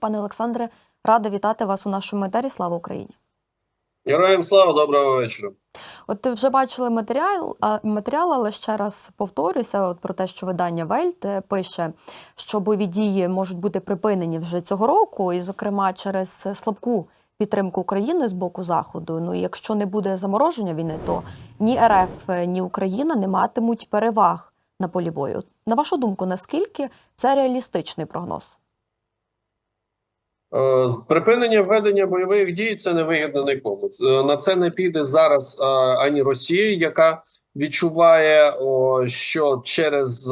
Пане Олександре, рада вітати вас у нашому етері. Слава Україні! Героям слава, доброго вечора. От вже бачили матеріал, а, матеріал, але ще раз повторюся от про те, що видання Вельт пише, що бойові дії можуть бути припинені вже цього року, і, зокрема, через слабку підтримку України з боку Заходу. Ну і якщо не буде замороження війни, то ні РФ, е, ні Україна не матимуть переваг на полі бою. На вашу думку, наскільки це реалістичний прогноз? Е, Припинення введення бойових дій це невигідно нікому. Е, На це не піде зараз е, ані Росія, яка відчуває, що через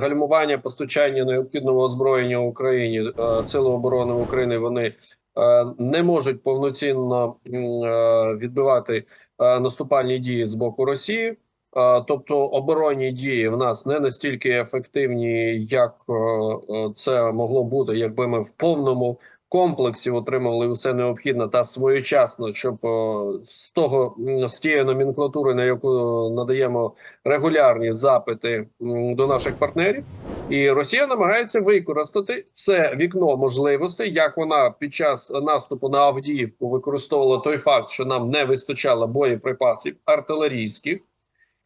гальмування постачання необхідного озброєння Україні сили оборони України вони не можуть повноцінно відбивати наступальні дії з боку Росії. Тобто оборонні дії в нас не настільки ефективні, як це могло бути, якби ми в повному комплексі отримували все необхідне та своєчасно, щоб е, з того з тієї номенклатури, на яку надаємо регулярні запити до наших партнерів, і Росія намагається використати це вікно можливостей, як вона під час наступу на Авдіївку використовувала той факт, що нам не вистачало боєприпасів артилерійських.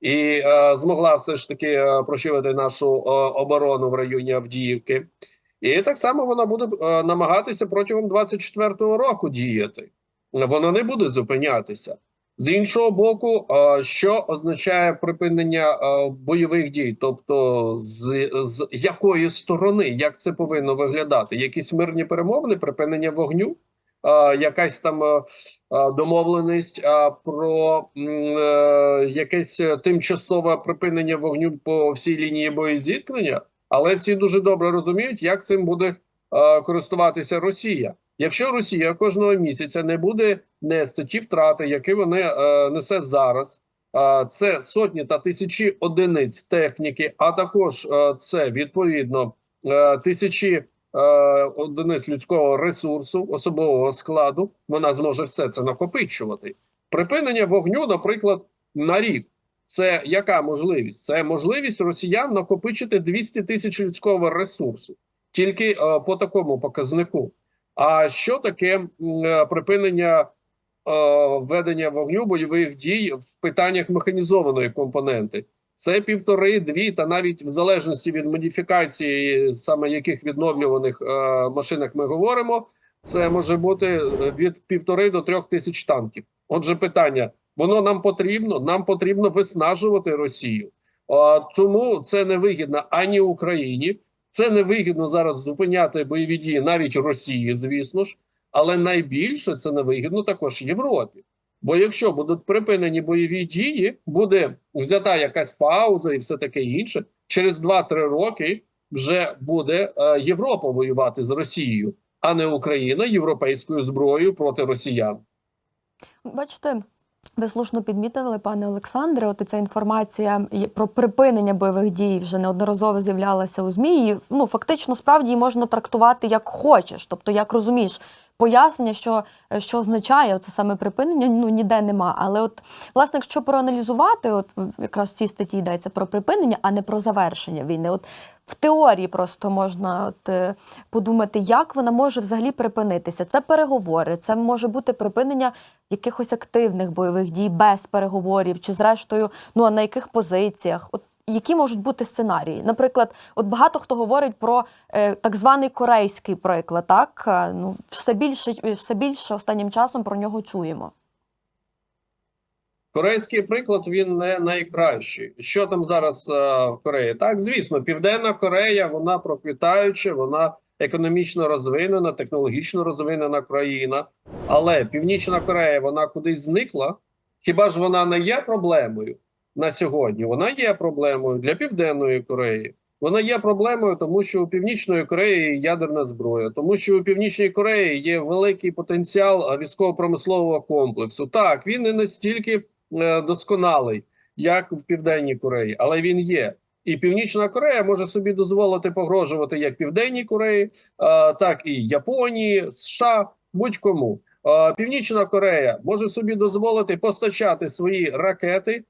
І е, змогла все ж таки е, прощувати нашу е, оборону в районі Авдіївки. І так само вона буде е, намагатися протягом 24-го року діяти. Вона не буде зупинятися. З іншого боку, е, що означає припинення е, бойових дій? Тобто, з, з якої сторони, як це повинно виглядати? Якісь мирні перемовини, припинення вогню, якась там домовленість про якесь тимчасове припинення вогню по всій лінії боєзіткнення. Але всі дуже добре розуміють, як цим буде е, користуватися Росія. Якщо Росія кожного місяця не буде нести ті втрати, які вони е, несе зараз, е, це сотні та тисячі одиниць техніки, а також е, це відповідно е, тисячі е, одиниць людського ресурсу, особового складу. Вона зможе все це накопичувати. Припинення вогню, наприклад, на рік. Це яка можливість? Це можливість росіян накопичити 200 тисяч людського ресурсу тільки е, по такому показнику. А що таке е, припинення е, ведення вогню бойових дій в питаннях механізованої компоненти? Це півтори, дві, та навіть в залежності від модифікації, саме яких відновлюваних машинах ми говоримо, це може бути від півтори до трьох тисяч танків. Отже, питання: воно нам потрібно, нам потрібно виснажувати Росію. Тому це не вигідно ані Україні, це не вигідно зараз зупиняти бойові дії навіть Росії, звісно ж, але найбільше це не вигідно також Європі. Бо якщо будуть припинені бойові дії, буде взята якась пауза і все таке інше. Через 2-3 роки вже буде е, Європа воювати з Росією, а не Україна європейською зброєю проти росіян. Бачите, ви слушно підмітили, пане Олександре. От ця інформація про припинення бойових дій вже неодноразово з'являлася у ЗМІ. І, ну фактично, справді її можна трактувати як хочеш, тобто як розумієш. Пояснення, що, що означає це саме припинення, ну ніде нема. Але от власне, якщо проаналізувати, от якраз в цій статті йдеться про припинення, а не про завершення війни. От в теорії просто можна от, е, подумати, як вона може взагалі припинитися. Це переговори, це може бути припинення якихось активних бойових дій без переговорів, чи зрештою, ну а на яких позиціях? От які можуть бути сценарії? Наприклад, от багато хто говорить про е, так званий корейський приклад, так Е, ну все більше все більше останнім часом про нього чуємо. Корейський приклад він не найкращий. Що там зараз е, в Кореї? Так, звісно, Південна Корея вона проквітаюча, вона економічно розвинена, технологічно розвинена країна. Але Північна Корея вона кудись зникла. Хіба ж вона не є проблемою на сьогодні? Вона є проблемою для Південної Кореї. Вона є проблемою, тому що у Північної Кореї ядерна зброя, тому що у Північній Кореї є великий потенціал військово-промислового комплексу. Так, він не настільки досконалий, як в Південній Кореї, але він є. І Північна Корея може собі дозволити погрожувати як Південній Кореї, е, так і Японії, США, будь-кому. Е, Північна Корея може собі дозволити постачати свої ракети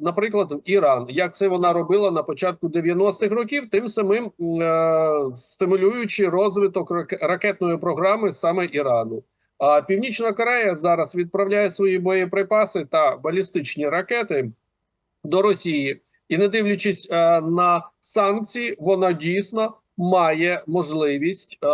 наприклад, в Іран, як це вона робила на початку 90-х років, тим самим е, стимулюючи розвиток рак- ракетної програми саме Ірану. Північна Корея зараз відправляє свої боєприпаси та балістичні ракети до Росії, і не дивлячись е, на санкції, вона дійсно має можливість е,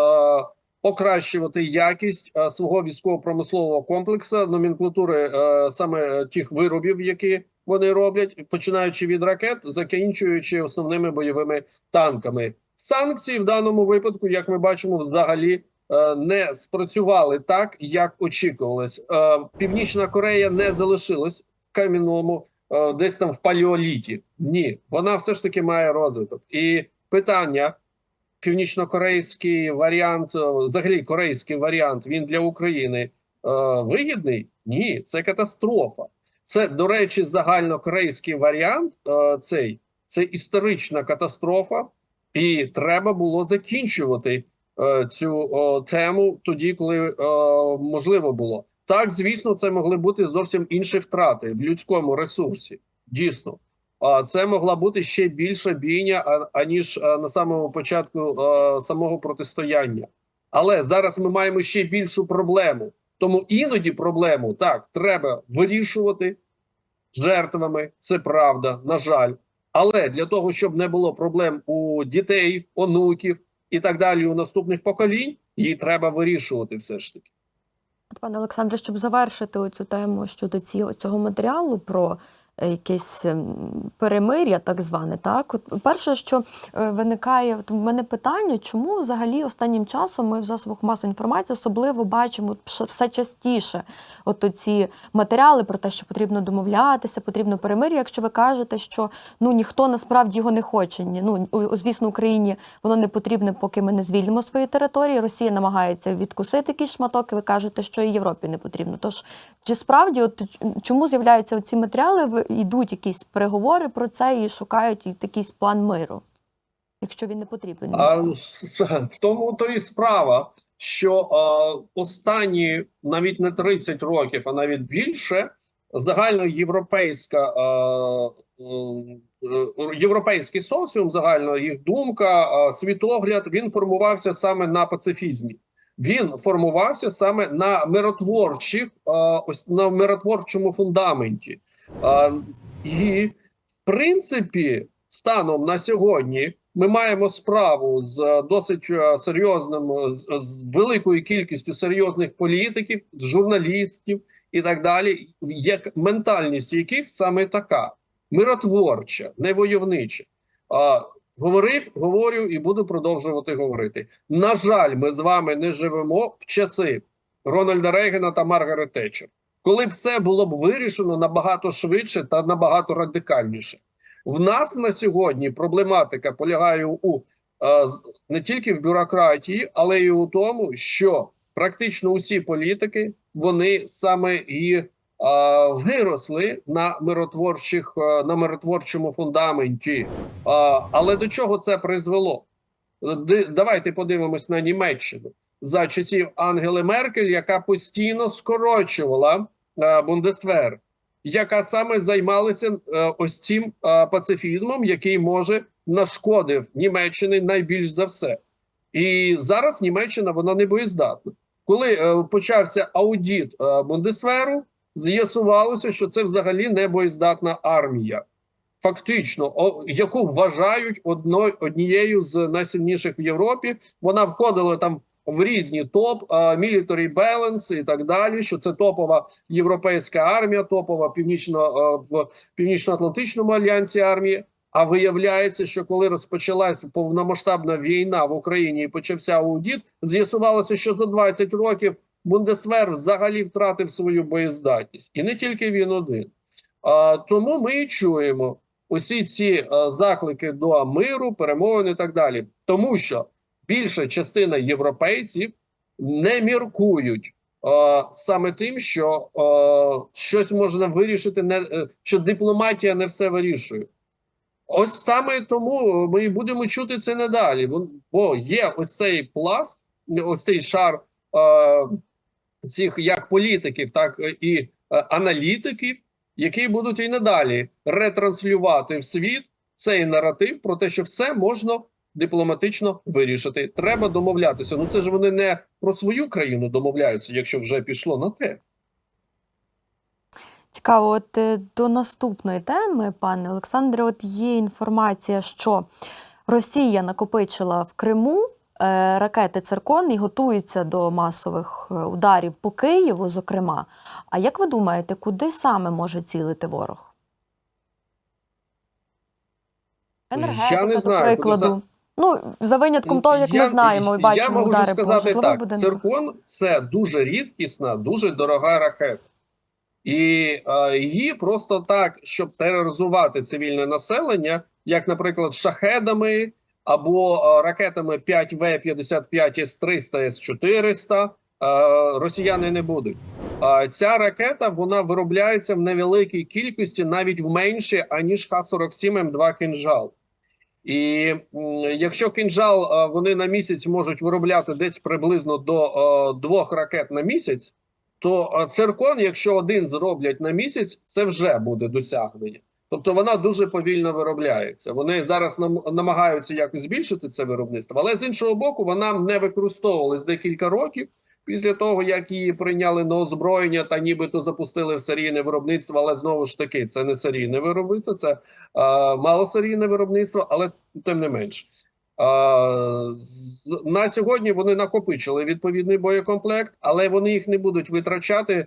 покращувати якість е, свого військово-промислового комплексу, номенклатури е, саме тих виробів, які вони роблять, починаючи від ракет, закінчуючи основними бойовими танками. Санкції в даному випадку, як ми бачимо, взагалі не спрацювали так, як очікувалось. Е, Північна Корея не залишилась в кам'яному е, десь там в палеоліті. Ні, вона все ж таки має розвиток. І питання: північно-корейський варіант, е, взагалі корейський варіант, він для України е, вигідний? Ні, це катастрофа. Це, до речі, загальнокорейський варіант. Е, цей це історична катастрофа, і треба було закінчувати е, цю о, тему тоді, коли е, можливо було. Так, звісно, це могли бути зовсім інші втрати в людському ресурсі. Дійсно, це могла бути ще більша бійня, аніж на самому початку самого протистояння. Але зараз ми маємо ще більшу проблему. Тому іноді проблему так треба вирішувати жертвами. Це правда, на жаль. Але для того, щоб не було проблем у дітей, онуків і так далі, у наступних поколінь, її треба вирішувати все ж таки. Пане Олександре, щоб завершити цю тему щодо цього матеріалу про якесь ем, перемир'я, так зване, так от перше, що е, виникає от у мене питання, чому взагалі останнім часом ми в засобах масової інформації особливо бачимо все частіше от ці матеріали про те, що потрібно домовлятися, потрібно перемир'я, якщо ви кажете, що ну ніхто насправді його не хоче. Ну звісно, Україні воно не потрібне, поки ми не звільнимо свої території. Росія намагається відкусити якийсь шматок, і ви кажете, що і Європі не потрібно. Тож чи справді, от чому з'являються ці матеріали? Йдуть якісь переговори про це і шукають якийсь план миру, якщо він не потрібен. А в тому то і справа, що а, останні навіть не 30 років, а навіть більше, загальноєвропейська а, е, європейський соціум, загально їх думка, світогляд, він формувався саме на пацифізмі. Він формувався саме на миротворчих, ось на миротворчому фундаменті. І в принципі, станом на сьогодні ми маємо справу з е, досить е, серйозним, е, з, великою кількістю серйозних політиків, журналістів і так далі, як ментальність яких саме така миротворча, не войовнича. Говорив, говорю і буду продовжувати говорити. На жаль, ми з вами не живемо в часи Рональда Рейгана та Маргарет Тетчер, коли б все було б вирішено набагато швидше та набагато радикальніше. В нас на сьогодні проблематика полягає у е, не тільки в бюрократії, але й у тому, що практично усі політики вони саме і е, виросли на миротворчих е, на миротворчому фундаменті. Але до чого це призвело? Давайте подивимось на Німеччину за часів Ангели Меркель, яка постійно скорочувала е, Бундесвер яка саме займалася е, ось цим е, пацифізмом, який може нашкодив Німеччини найбільш за все. І зараз Німеччина вона не боєздатна. Коли е, почався аудіт е, Бундесверу, з'ясувалося, що це взагалі не боєздатна армія. Фактично, о, яку вважають одно, однією з найсильніших в Європі, вона входила там в різні топ, military balance і так далі. Що це топова європейська армія, топова північно в північно-атлантичному альянсі армії. А виявляється, що коли розпочалась повномасштабна війна в Україні і почався аудіт, з'ясувалося, що за 20 років Бундесвер взагалі втратив свою боєздатність, і не тільки він один. А, тому ми і чуємо усі ці е, заклики до миру, перемовин і так далі, тому що більша частина європейців не міркують е, саме тим, що е, щось можна вирішити, не е, що дипломатія не все вирішує. Ось саме тому ми будемо чути це надалі. Бо є ось цей пласт, ось цей шар е, цих як політиків, так і е, аналітиків, які будуть і надалі ретранслювати в світ цей наратив про те, що все можна дипломатично вирішити. Треба домовлятися. Ну це ж вони не про свою країну домовляються, якщо вже пішло на те. Цікаво, от е, до наступної теми, пане Олександре, от є інформація, що Росія накопичила в Криму е, ракети циркон і готується до масових е, ударів по Києву, зокрема. А як ви думаєте, куди саме може цілити ворог? Енергетика, Я не до знаю, куди прикладу. са- Ну, за винятком того, як ми знаємо і бачимо я можу удари сказати житлових так: будинках. циркон це дуже рідкісна, дуже дорога ракета. І е, її просто так, щоб тероризувати цивільне населення, як, наприклад, шахедами або е, ракетами 5В-55 С-300, С-400, е, росіяни не будуть. Е, ця ракета вона виробляється в невеликій кількості, навіть в менші, аніж Х-47 М2 «Кинжал». І якщо кинжал е, вони на місяць можуть виробляти десь приблизно до е, двох ракет на місяць, то е, циркон, якщо один зроблять на місяць, це вже буде досягнення. Тобто вона дуже повільно виробляється. Вони зараз нам намагаються якось збільшити це виробництво, але з іншого боку, вона не використовувалась декілька років після того, як її прийняли на озброєння та нібито запустили в серійне виробництво. Але знову ж таки, це не серійне виробництво, це е, малосерійне виробництво, але тим не менш. Е, на сьогодні вони накопичили відповідний боєкомплект, але вони їх не будуть витрачати е,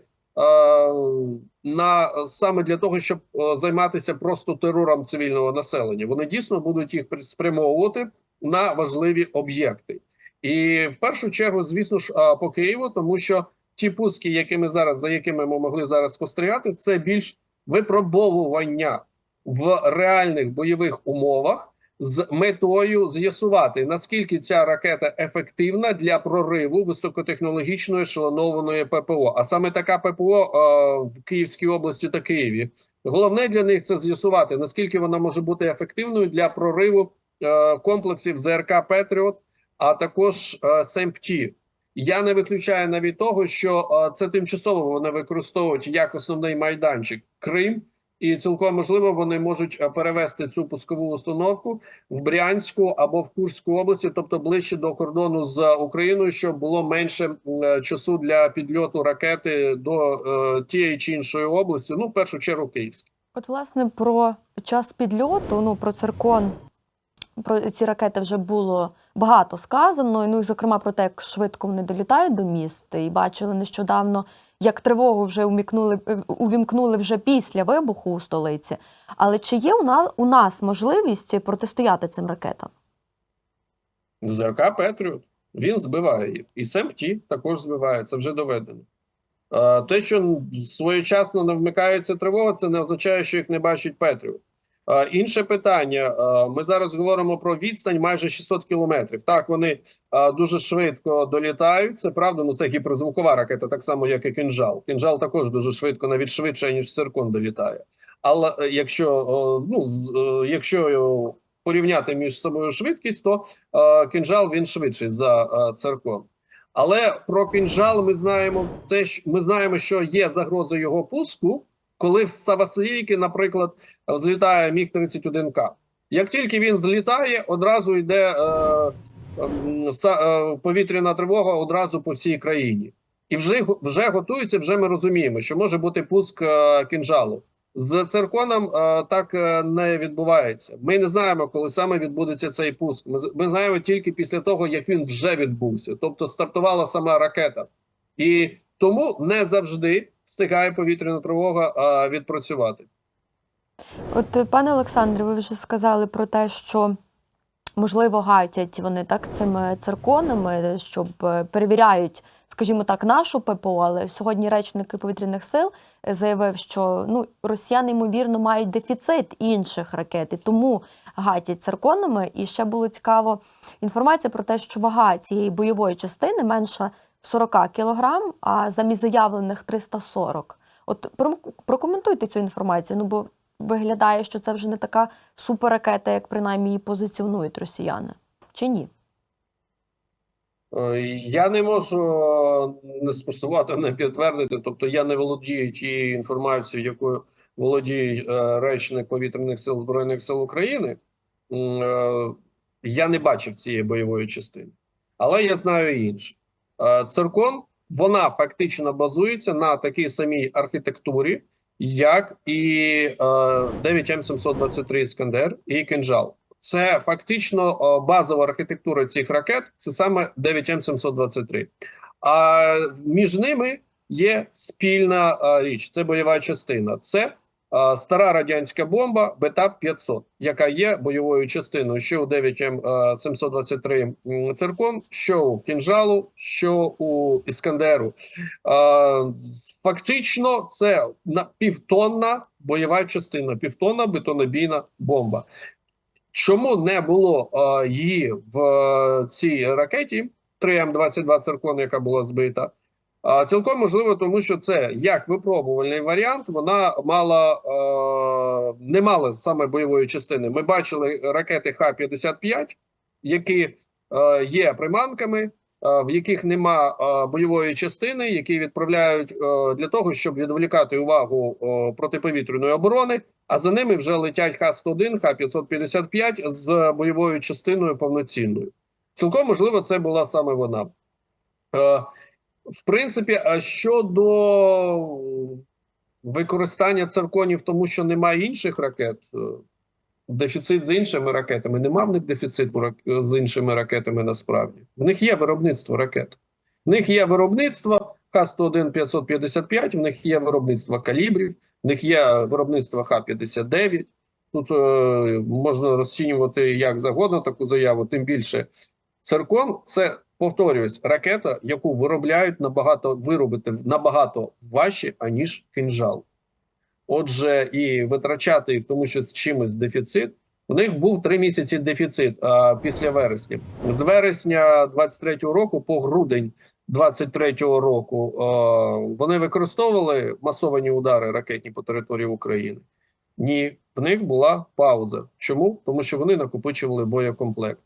на саме для того, щоб е, займатися просто терором цивільного населення. Вони дійсно будуть їх спрямовувати на важливі об'єкти. І в першу чергу, звісно ж, по Києву, тому що ті пуски, якими зараз за якими ми могли зараз спостерігати, це більш випробовування в реальних бойових умовах з метою з'ясувати наскільки ця ракета ефективна для прориву високотехнологічної ешелонованої ППО. А саме така ППО е, в Київській області та Києві. Головне для них це з'ясувати наскільки вона може бути ефективною для прориву е, комплексів ЗРК Петріот, а також е, СЕМПТ. Я не виключаю навіть того, що е, це тимчасово вони використовують як основний майданчик Крим. І цілком можливо вони можуть е, перевести цю пускову установку в Брянську або в Курську області, тобто ближче до кордону з Україною, щоб було менше часу для підльоту ракети до тієї чи іншої області. Ну, в першу чергу, Київської. От, власне, про час підльоту, ну про циркон, про ці ракети вже було багато сказано. Ну і зокрема про те, як швидко вони долітають до міст. І бачили нещодавно, як тривогу вже умікнули, е, увімкнули вже після вибуху у столиці. Але чи є у нас у нас можливість протистояти цим ракетам? ЗРК Петріот він збиває їх. І СМТ також збиває, це вже доведено. Те, що своєчасно не вмикається тривога, це не означає, що їх не бачить Петріот. Е, Інше питання: е, ми зараз говоримо про відстань майже 600 кілометрів. Так, вони е, дуже швидко долітають. Це правда, ну це гіперзвукова ракета, так само, як і кінжал. Кінжал також дуже швидко, навіть швидше, ніж циркон долітає. Але якщо, ну, якщо порівняти між собою швидкість, то кінжал він швидший за циркон. Але про кінжал ми знаємо те, що ми знаємо, що є загроза його пуску, коли в Савасіївки, наприклад, злітає Міг 31 к Як тільки він злітає, одразу йде е, е, повітряна тривога одразу по всій країні, і вже вже готується. Вже ми розуміємо, що може бути пуск е, кінжалу. З цирконом е, так е, не відбувається. Ми не знаємо, коли саме відбудеться цей пуск. Ми, ми знаємо тільки після того, як він вже відбувся, тобто стартувала сама ракета, і тому не завжди встигає повітряна тривога е, відпрацювати. От, пане Олександре, ви вже сказали про те, що можливо гатять вони так цими цирконами, щоб е, перевіряють, скажімо так, нашу ППО. Але сьогодні речник повітряних сил е, заявив, що ну росіяни ймовірно мають дефіцит інших ракет, і тому гатять цирконами. І ще було цікаво інформація про те, що вага цієї бойової частини менша 40 кілограм, а замість заявлених 340. От прокоментуйте цю інформацію. Ну бо виглядає, що це вже не така суперракета, як принаймні її позиціонують росіяни. Чи ні? Е, Я не можу е, не спростувати, не підтвердити. Тобто я не володію тією інформацією, якою володіє е, речник повітряних сил Збройних сил України, я не бачив цієї бойової частини. Але я знаю інше. Е, Циркон вона фактично базується на такій самій архітектурі, як і е, 9М723 Іскандер і Кинжал. Це фактично е, базова архітектура цих ракет. Це саме 9М723. А між ними є спільна річ. Це бойова частина. Це стара радянська бомба Бетап 500, яка є бойовою частиною що у 9М723 циркон, що у кінжалу, що у Іскандеру. Фактично, це на півтонна бойова частина, півтонна бетонобійна бомба. Чому не було її в е, цій ракеті 3М22 циркон, яка була збита? Цілком можливо, тому що це як випробувальний варіант, вона мала е, не мала саме бойової частини. Ми бачили ракети Х-55, які е, є приманками, е, в яких нема бойової частини, які відправляють для того, щоб відволікати увагу протиповітряної оборони. А за ними вже летять Х-101, Х-555 з бойовою частиною повноцінною. Цілком можливо, це була саме вона. В принципі, а щодо використання цирконів, тому що немає інших ракет, е, дефіцит з іншими ракетами. Нема в них дефіциту з іншими ракетами насправді. В них є виробництво ракет. В них є виробництво Х-101 555, в них є виробництво калібрів, в них є виробництво Х-59. Тут е, можна розцінювати як завгодно таку заяву, тим більше циркон це повторююсь, ракета, яку виробляють набагато виробити набагато важче, аніж кинжал. Отже, і витрачати їх, тому що з чимось дефіцит. У них був три місяці дефіцит а, після вересня. З вересня 23-го року по грудень 23-го року а, вони використовували масовані удари ракетні по території України. Ні, в них була пауза. Чому? Тому що вони накопичували боєкомплект.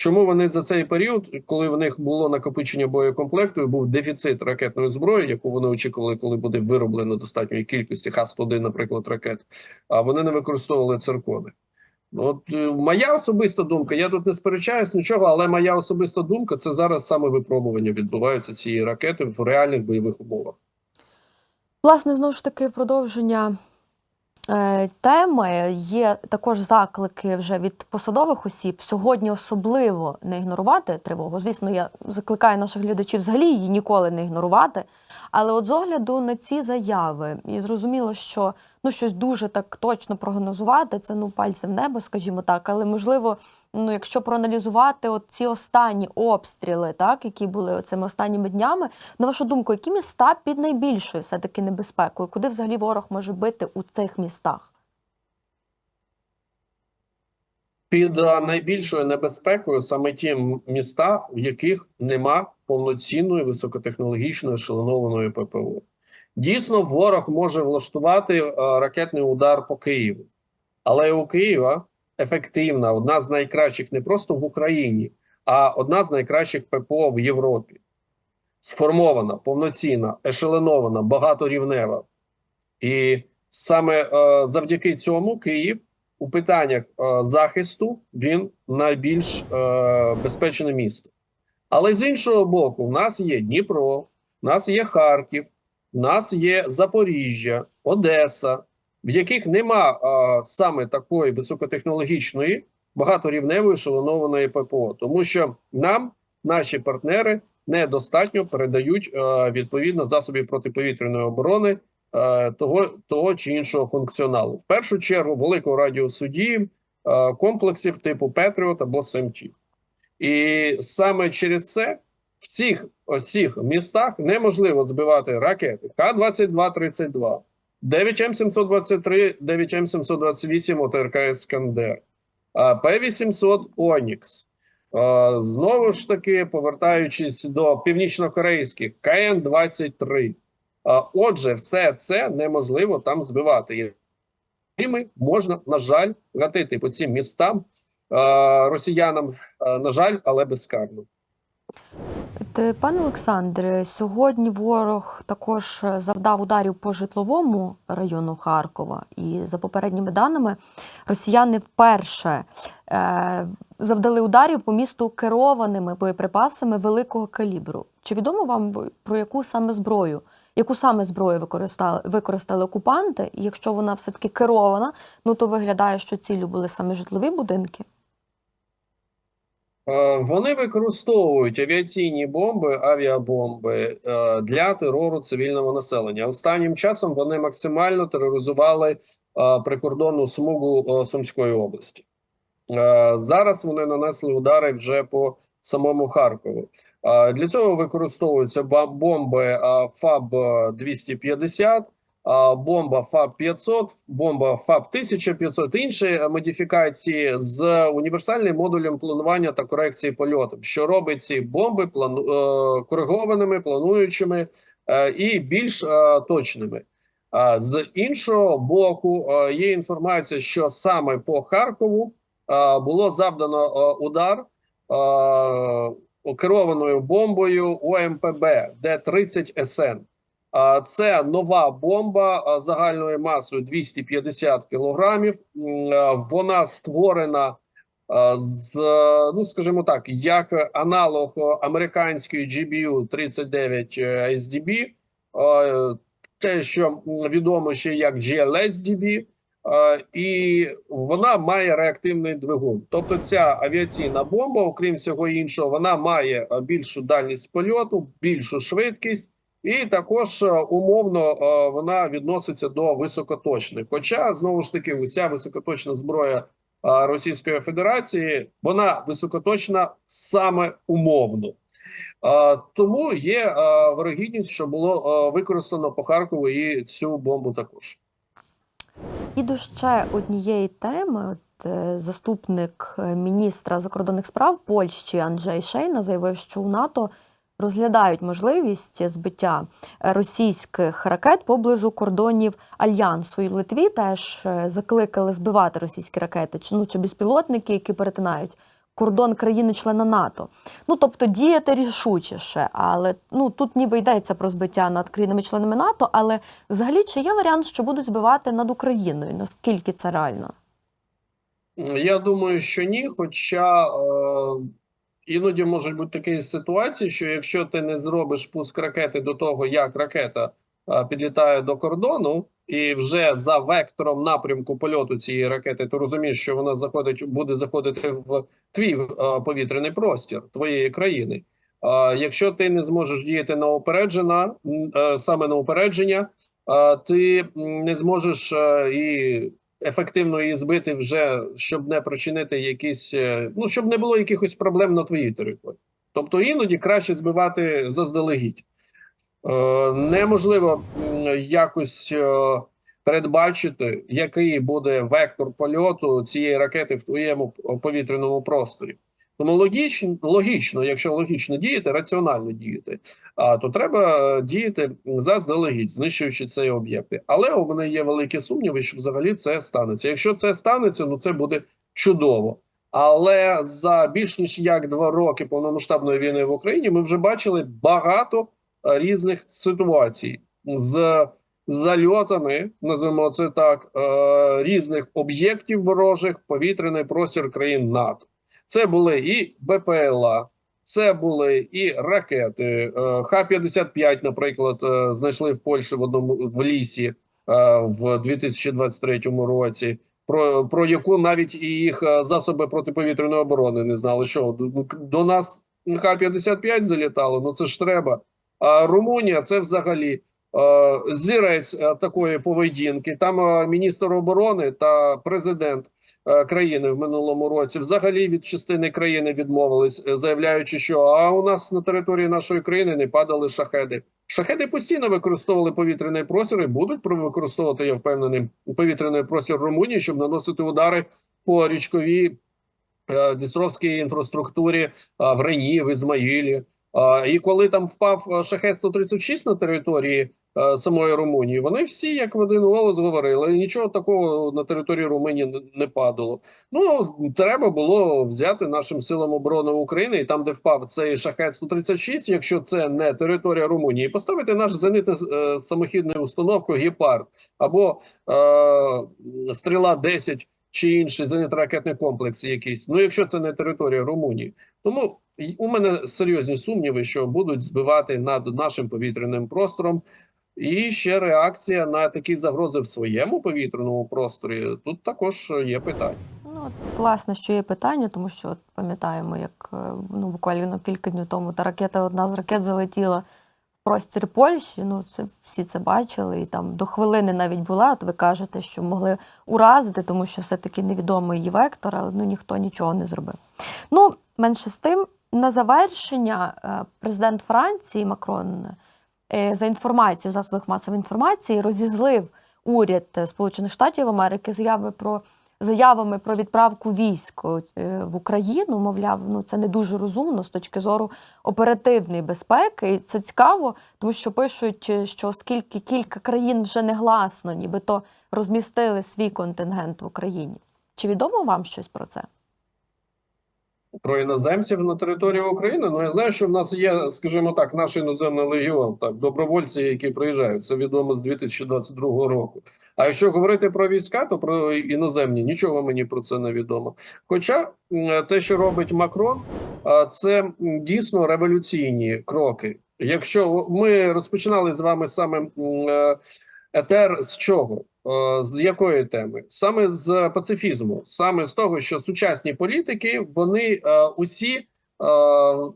Чому вони за цей період, коли в них було накопичення боєкомплекту, був дефіцит ракетної зброї, яку вони очікували, коли буде вироблено достатньої кількості Х-101, наприклад, ракет, а вони не використовували циркони. Ну, От е, моя особиста думка, я тут не сперечаюсь нічого, але моя особиста думка це зараз саме випробування відбуваються цієї ракети в реальних бойових умовах. Власне, знову ж таки, продовження теми є також заклики вже від посадових осіб сьогодні особливо не ігнорувати тривогу. Звісно, я закликаю наших глядачів взагалі її ніколи не ігнорувати. Але от з огляду на ці заяви, і зрозуміло, що ну щось дуже так точно прогнозувати, це ну пальцем небо, скажімо так. Але можливо, ну якщо проаналізувати от ці останні обстріли, так які були цими останніми днями, на вашу думку, які міста під найбільшою все таки небезпекою? Куди взагалі ворог може бити у цих містах? Під найбільшою небезпекою саме ті міста, в яких нема повноцінної високотехнологічної ешелонованої ППО. Дійсно, ворог може влаштувати ракетний удар по Києву, але у Києва ефективна, одна з найкращих не просто в Україні, а одна з найкращих ППО в Європі. Сформована, повноцінна, ешелонована, багаторівнева. І саме завдяки цьому Київ у питаннях е, захисту він найбільш е, безпечне місто. Але з іншого боку, в нас є Дніпро, в нас є Харків, в нас є Запоріжжя, Одеса, в яких нема е, саме такої високотехнологічної багаторівневої шалонованої ППО, тому що нам наші партнери недостатньо передають е, відповідно засобів протиповітряної оборони того, того чи іншого функціоналу. В першу чергу великого радіусу дії е, комплексів типу Петріот або СМТ. І саме через це в цих ось містах неможливо збивати ракети Х-22-32, 9М723, 9М728 ОТРК Іскандер, а, П-800 Онікс. Е, Знову ж таки, повертаючись до північнокорейських КН-23. Отже, все це неможливо там збивати. Ними можна, на жаль, гатити по цим містам е, росіянам, е, на жаль, але безкарно. Пане Олександре, сьогодні ворог також е, завдав ударів по житловому району Харкова, і за попередніми даними, росіяни вперше е, завдали ударів по місту керованими боєприпасами великого калібру. Чи відомо вам про яку саме зброю? Яку саме зброю використали, використали окупанти? І якщо вона все-таки керована, ну то виглядає, що ціллю були саме житлові будинки. Е, Вони використовують авіаційні бомби, авіабомби е, для терору цивільного населення. Останнім часом вони максимально тероризували е, прикордонну смугу Сумської області. Зараз вони нанесли удари вже по самому Харкову. Для цього використовуються бомби ФАБ-250, а, бомба ФАБ 500, бомба ФАБ 1500 інші модифікації з універсальним модулем планування та корекції польоту, що робить ці бомби плану, е, коригованими, плануючими е, і більш е, точними. З іншого боку, є інформація, що саме по Харкову було завдано удар керованою бомбою ОМПБ Д-30 СН. Це нова бомба загальною масою 250 кілограмів. Вона створена з, е, ну скажімо так, як аналог е, американської GBU 39 е, SDB, е, те, що відомо ще як GLSDB, е, і вона має реактивний двигун. Тобто, ця авіаційна бомба, окрім всього іншого, вона має е, більшу дальність польоту, більшу швидкість. І також е, умовно е, вона відноситься до високоточних. Хоча знову ж таки, уся високоточна зброя е, Російської Федерації вона високоточна саме умовно. Е, Тому є е, вирогідність, що було е, використано по Харкову і цю бомбу також. І до ще однієї теми. Е, заступник е, міністра закордонних справ Польщі Анджей Шейна заявив, що у НАТО розглядають можливість збиття російських ракет поблизу кордонів альянсу. І в Литві теж е, закликали збивати російські ракети ну чи безпілотники, які перетинають кордон країни-члена НАТО. Ну тобто діяти рішучіше, але ну тут ніби йдеться про збиття над країнами-членами НАТО. Але взагалі чи є варіант, що будуть збивати над Україною? Наскільки це реально? Я думаю, що ні. Хоча е, іноді можуть бути такі ситуації, що якщо ти не зробиш пуск ракети до того, як ракета підлітає до кордону, і вже за вектором напрямку польоту цієї ракети, ти розумієш, що вона заходить, буде заходити в твій е, повітряний простір твоєї країни. Е, якщо ти не зможеш діяти на опереджена, е, саме на упередження, е, ти не зможеш е, і ефективно її збити вже, щоб не причинити якісь, е, ну щоб не було якихось проблем на твоїй території. Тобто іноді краще збивати заздалегідь. Е, неможливо якось е, передбачити, який буде вектор польоту цієї ракети в твоєму повітряному просторі. Тому логічно, логічно, якщо логічно діяти, раціонально діяти, а то треба діяти заздалегідь, знищуючи цей об'єкти. Але у мене є великі сумніви, що взагалі це станеться. Якщо це станеться, ну це буде чудово. Але за більш ніж як два роки повномасштабної війни в Україні ми вже бачили багато різних ситуацій з зальотами, називаємо це так, е, різних об'єктів ворожих повітряний простір країн НАТО. Це були і БПЛА, це були і ракети. Е, Х-55, наприклад, е, знайшли в Польщі в одному в лісі в 2023 році. Про, про яку навіть і їх засоби протиповітряної оборони не знали, що до, до нас Х-55 залітало, ну це ж треба. А Румунія це взагалі е, зірець е, такої поведінки. Там е, міністр оборони та президент країни в минулому році взагалі від частини країни відмовились, заявляючи, що а у нас на території нашої країни не падали шахеди. Шахеди постійно використовували повітряний простір і будуть використовувати, я впевнений, повітряний простір Румунії, щоб наносити удари по річковій е, Дністровській інфраструктурі е, в Рені, в Ізмаїлі. І коли там впав е, шахет 136 на території е, самої Румунії, вони всі як в один голос говорили, нічого такого на території Румунії не, падало. Ну треба було взяти нашим силам оборони України, і там, де впав цей шахет 136 якщо це не територія Румунії, поставити наш зенитно е, самохідну установку Гепард або е, стріла 10 чи інший зенітно-ракетний комплекс якийсь. Ну, якщо це не територія Румунії, тому у мене серйозні сумніви, що будуть збивати над нашим повітряним простором. І ще реакція на такі загрози в своєму повітряному просторі. Тут також є питання. Ну, от, власне, що є питання, тому що от, пам'ятаємо, як е, ну, буквально кілька днів тому та ракета, одна з ракет залетіла простір Польщі. Ну, це всі це бачили, і там до хвилини навіть була. От ви кажете, що могли уразити, тому що все-таки невідомий її вектор, але ну, ніхто нічого не зробив. Ну, менше з тим, на завершення е, президент Франції Макрон е, за інформацією засобах масової інформації розізлив уряд е, Сполучених Штатів Америки заяви про заявами про відправку військ е, в Україну. Мовляв, ну це не дуже розумно з точки зору оперативної безпеки. І це цікаво, тому що пишуть, е, що оскільки кілька країн вже негласно, нібито розмістили свій контингент в Україні. Чи відомо вам щось про це? Про іноземців на території України. Ну я знаю, що в нас є, скажімо так, наш іноземний легіон, так добровольці, які приїжджають. Це відомо з 2022 року. А якщо говорити про війська, то про іноземні нічого мені про це не відомо. Хоча те, що робить Макрон, це дійсно революційні кроки. Якщо ми розпочинали з вами саме е, етер з чого? Е, З якої теми? Саме з пацифізму, саме з того, що сучасні політики вони е, усі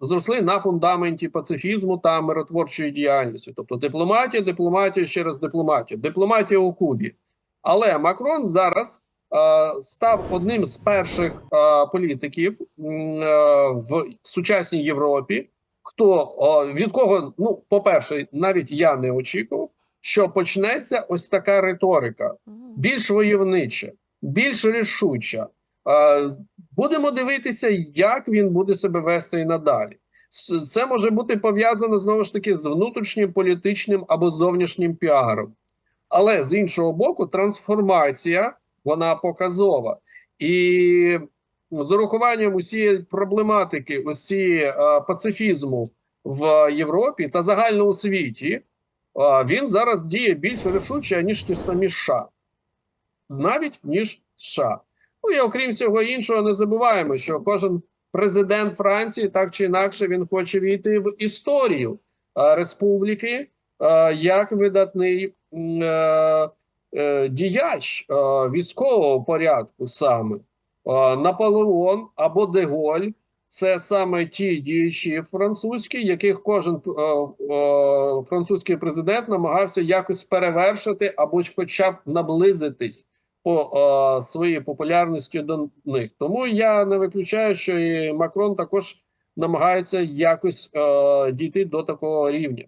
зросли на фундаменті пацифізму та миротворчої діяльності, тобто дипломатія, дипломатія ще раз дипломатія, дипломатія у Кубі. Але Макрон зараз е, став одним з перших е, політиків м, е, в сучасній Європі. Хто е, від кого, ну, по-перше, навіть я не очікував, що почнеться ось така риторика більш войовнича, більш рішуча. Будемо дивитися, як він буде себе вести і надалі. Це може бути пов'язано знову ж таки з внутрішнім політичним або зовнішнім піаром. Але з іншого боку, трансформація вона показова. І з урахуванням усієї проблематики, усі пацифізму в Європі та загально у світі, він зараз діє більш рішуче, ніж ті самі США. Навіть ніж США. Ну і окрім всього іншого, не забуваємо, що кожен президент Франції так чи інакше він хоче війти в історію а, республіки а, як видатний е, е, діяч е, військового порядку саме. Наполеон або Деголь це саме ті діячі французькі, яких кожен е, е, французький президент намагався якось перевершити або ж хоча б наблизитись по е, своїй популярності до них. Тому я не виключаю, що і Макрон також намагається якось е, дійти до такого рівня.